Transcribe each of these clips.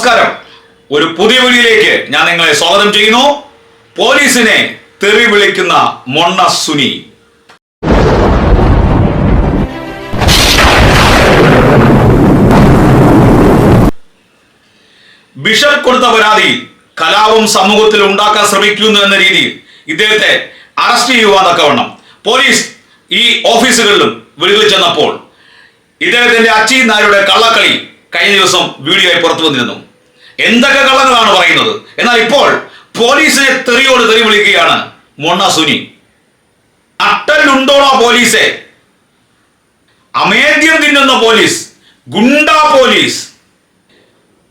നമസ്കാരം. ഒരു പുതിയ വീഡിയോയിലേക്ക് ഞാൻ നിങ്ങളെ സ്വാഗതം ചെയ്യുന്നു. പോലീസിനെ തെറി വിളിക്കുന്ന മൊണ്ണ സുനി. ബിഷപ്പ് കൊടുത്ത പരാതി കലാപം സമൂഹത്തിൽ ഉണ്ടാക്കാൻ ശ്രമിക്കുന്നു എന്ന രീതിയിൽ ഇദ്ദേഹത്തെ അറസ്റ്റ് ചെയ്യുവാൻ പോലീസ് ഈ ഓഫീസുകളിലും വീടുകളിൽ ചെന്നപ്പോൾ ഇദ്ദേഹത്തിന്റെ അച്ചി നായരുടെ കള്ളക്കളി കഴിഞ്ഞ ദിവസം വീഡിയോ ആയി പുറത്തു വന്നിരുന്നു എന്തൊക്കെ കള്ളങ്ങളാണ് പറയുന്നത്? എന്നാൽ ഇപ്പോൾ പോലീസിനെ തെറിയോട് തെറി വിളിക്കുകയാണ് മൊണ്ണ സുനി. അട്ടലുണ്ടോണോ പോലീസെ? അമേദ്യം തിന്നുന്ന പോലീസ് ഗുണ്ടാ പോലീസ്.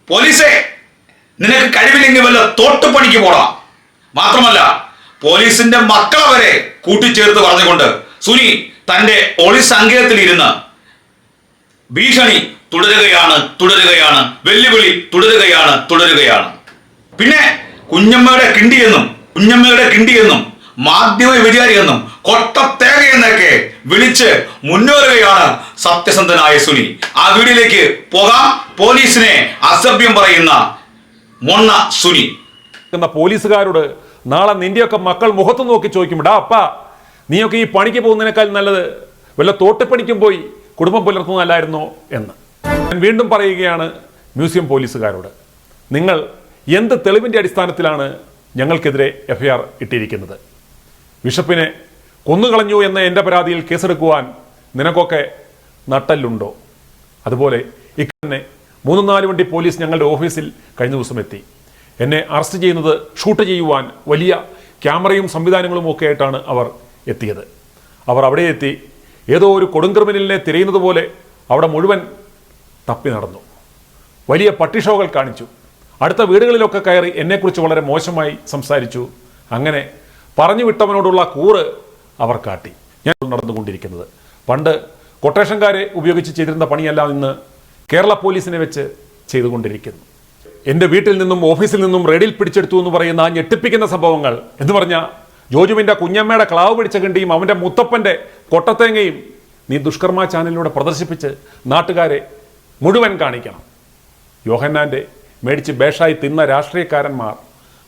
പോലീസെ നിനക്ക് കഴിവില്ലെങ്കിൽ വല്ല തോട്ടുപണിക്ക് പോടാം. മാത്രമല്ല പോലീസിന്റെ മക്കളെ വരെ കൂട്ടിച്ചേർത്ത് പറഞ്ഞുകൊണ്ട് സുനി തന്റെ ഒളി സങ്കേതത്തിൽ ഇരുന്ന് ഭീഷണി തുടരുകയാണ് തുടരുകയാണ്. വെല്ലുവിളി തുടരുകയാണ് തുടരുകയാണ്. പിന്നെ കുഞ്ഞമ്മയുടെ കിണ്ടിയെന്നും കുഞ്ഞമ്മയുടെ കിണ്ടിയെന്നും മാധ്യമ വിചാരിയെന്നും കൊട്ടത്തേക എന്നൊക്കെ വിളിച്ച് മുന്നേറുകയാണ് സത്യസന്ധനായ സുനി. ആ വീടിലേക്ക് പോകാം. പോലീസിനെ അസഭ്യം പറയുന്ന മൊണ്ണ സുനി. എന്ന പോലീസുകാരോട് നാളെ നിന്റെയൊക്കെ മക്കൾ മുഖത്ത് നോക്കി ചോദിക്കും ഡാ അപ്പ നീയൊക്കെ ഈ പണിക്ക് പോകുന്നതിനേക്കാൾ നല്ലത്. വല്ല തോട്ടപ്പണിക്കും പോയി കുടുംബം പുലർത്തുന്നതല്ലായിരുന്നോ? എന്ന്. ഞാൻ വീണ്ടും പറയുകയാണ് മ്യൂസിയം പോലീസുകാരോട്. നിങ്ങൾ എന്ത് തെളിവിന്റെ അടിസ്ഥാനത്തിലാണ് ഞങ്ങൾക്കെതിരെ എഫ്ഐആർ ഇട്ടിരിക്കുന്നത്? ബിഷപ്പിനെ കൊന്നുകളഞ്ഞു എന്ന എന്റെ പരാതിയിൽ കേസെടുക്കുവാൻ നിനക്കൊക്കെ നട്ടല്ലുണ്ടോ? അതുപോലെ ഇക്കന്നെ മൂന്ന് നാല് വണ്ടി പോലീസ് ഞങ്ങളുടെ ഓഫീസിൽ കഴിഞ്ഞ ദിവസം എത്തി എന്നെ അറസ്റ്റ് ചെയ്യുന്നത് ഷൂട്ട് ചെയ്യുവാൻ വലിയ ക്യാമറയും സംവിധാനങ്ങളും ഒക്കെ ആയിട്ടാണ് അവർ എത്തിയത്. അവർ അവിടെ എത്തി. ഏതോ ഒരു കൊടുങ്ക്രിമിനലിനെ തിരയുന്നത് പോലെ അവിടെ മുഴുവൻ തപ്പി നടന്നു. വലിയ പട്ടിഷോകൾ കാണിച്ചു. അടുത്ത വീടുകളിലൊക്കെ കയറി എന്നെക്കുറിച്ച് വളരെ മോശമായി സംസാരിച്ചു. അങ്ങനെ പറഞ്ഞു വിട്ടവനോടുള്ള കൂറ് അവർ കാട്ടി. ഞാൻ നടന്നുകൊണ്ടിരിക്കുന്നത്. പണ്ട് കൊട്ടേഷൻകാരെ ഉപയോഗിച്ച് ചെയ്തിരുന്ന പണിയല്ല ഇന്ന് കേരള പോലീസിനെ വെച്ച് ചെയ്തുകൊണ്ടിരിക്കുന്നു. എന്റെ വീട്ടിൽ നിന്നും ഓഫീസിൽ നിന്നും റെഡിൽ പിടിച്ചെടുത്തു എന്ന് പറയുന്ന ഞെട്ടിപ്പിക്കുന്ന സംഭവങ്ങൾ എന്ന് പറഞ്ഞാൽ ജോജുവിന്റെ കുഞ്ഞമ്മയുടെ ക്ലാവ് പിടിച്ച കിണ്ടിയും അവന്റെ മുത്തപ്പന്റെ കൊട്ടത്തേങ്ങയും നീ ദുഷ്കർമ്മ ചാനലിലൂടെ പ്രദർശിപ്പിച്ച് നാട്ടുകാരെ മുഴുവൻ കാണിക്കണം. യോഹന്നാന്റെ മേടിച്ച് ബേഷായി തിന്ന രാഷ്ട്രീയക്കാരന്മാർ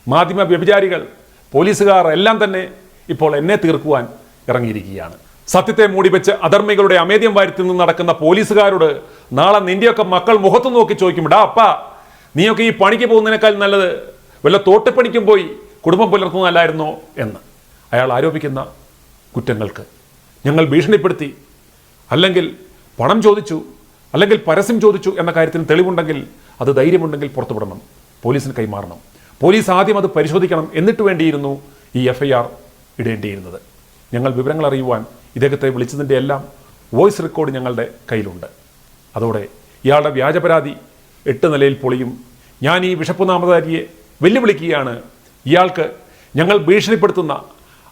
മാധ്യമ വ്യഭിചാരികൾ പോലീസുകാർ എല്ലാം തന്നെ ഇപ്പോൾ എന്നെ തീർക്കുവാൻ ഇറങ്ങിയിരിക്കുകയാണ്. സത്യത്തെ മൂടിവെച്ച് അധർമ്മികളുടെ അമേദ്യം വാരത്തിൽ നിന്ന് നടക്കുന്ന പോലീസുകാരോട് നാളെ നിന്റെയൊക്കെ മക്കൾ മുഖത്ത് നോക്കി ചോദിക്കും ഡാ അപ്പ നീയൊക്കെ ഈ പണിക്ക് പോകുന്നതിനേക്കാൾ നല്ലത്. വല്ല തോട്ടപ്പണിക്കും പോയി കുടുംബം പുലർത്തുന്നതല്ലായിരുന്നോ? എന്ന് അയാൾ ആരോപിക്കുന്ന കുറ്റങ്ങൾക്ക് ഞങ്ങൾ ഭീഷണിപ്പെടുത്തി അല്ലെങ്കിൽ പണം ചോദിച്ചു അല്ലെങ്കിൽ പരസ്യം ചോദിച്ചു എന്ന കാര്യത്തിന് തെളിവുണ്ടെങ്കിൽ അത് ധൈര്യമുണ്ടെങ്കിൽ പുറത്തുവിടണം. പോലീസിന് കൈമാറണം. പോലീസ് ആദ്യം അത് പരിശോധിക്കണം എന്നിട്ട് വേണ്ടിയിരുന്നു ഈ എഫ് ഐ ആർ ഇടേണ്ടിയിരുന്നത്. ഞങ്ങൾ വിവരങ്ങൾ അറിയുവാൻ ഇദ്ദേഹത്തെ വിളിച്ചതിന്റെ എല്ലാം വോയിസ് റെക്കോർഡ് ഞങ്ങളുടെ കയ്യിലുണ്ട്. അതോടെ ഇയാളുടെ വ്യാജപരാതി എട്ട് നിലയിൽ പൊളിയും. ഞാൻ ഈ വിഷപ്പ് നാമധാരിയെ വെല്ലുവിളിക്കുകയാണ്. ഇയാൾക്ക് ഞങ്ങൾ ഭീഷണിപ്പെടുത്തുന്ന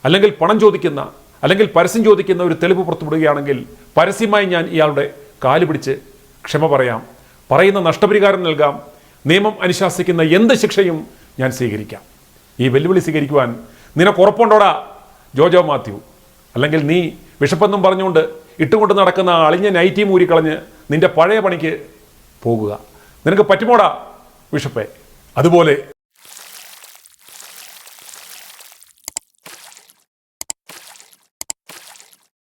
അല്ലെങ്കിൽ പണം ചോദിക്കുന്ന അല്ലെങ്കിൽ പരസ്യം ചോദിക്കുന്ന ഒരു തെളിവ് പുറത്തുവിടുകയാണെങ്കിൽ പരസ്യമായി ഞാൻ ഇയാളുടെ കാൽ പിടിച്ച് ക്ഷമ പറയാം. പറയുന്ന നഷ്ടപരിഹാരം നൽകാം. നിയമം അനുശാസിക്കുന്ന എന്ത് ശിക്ഷയും ഞാൻ സ്വീകരിക്കാം. ഈ വെല്ലുവിളി സ്വീകരിക്കുവാൻ നിനക്ക് ഉറപ്പുണ്ടോടാ? ജോജോ മാത്യു. അല്ലെങ്കിൽ നീ വിഷപ്പെന്നും പറഞ്ഞുകൊണ്ട് ഇട്ടുകൊണ്ട് നടക്കുന്ന അളിഞ്ഞ നൈറ്റി മൂരിക്കളഞ്ഞ് നിന്റെ പഴയ പണിക്ക് പോകുക. നിനക്ക് പറ്റുമോടാ വിഷപ്പേ അതുപോലെ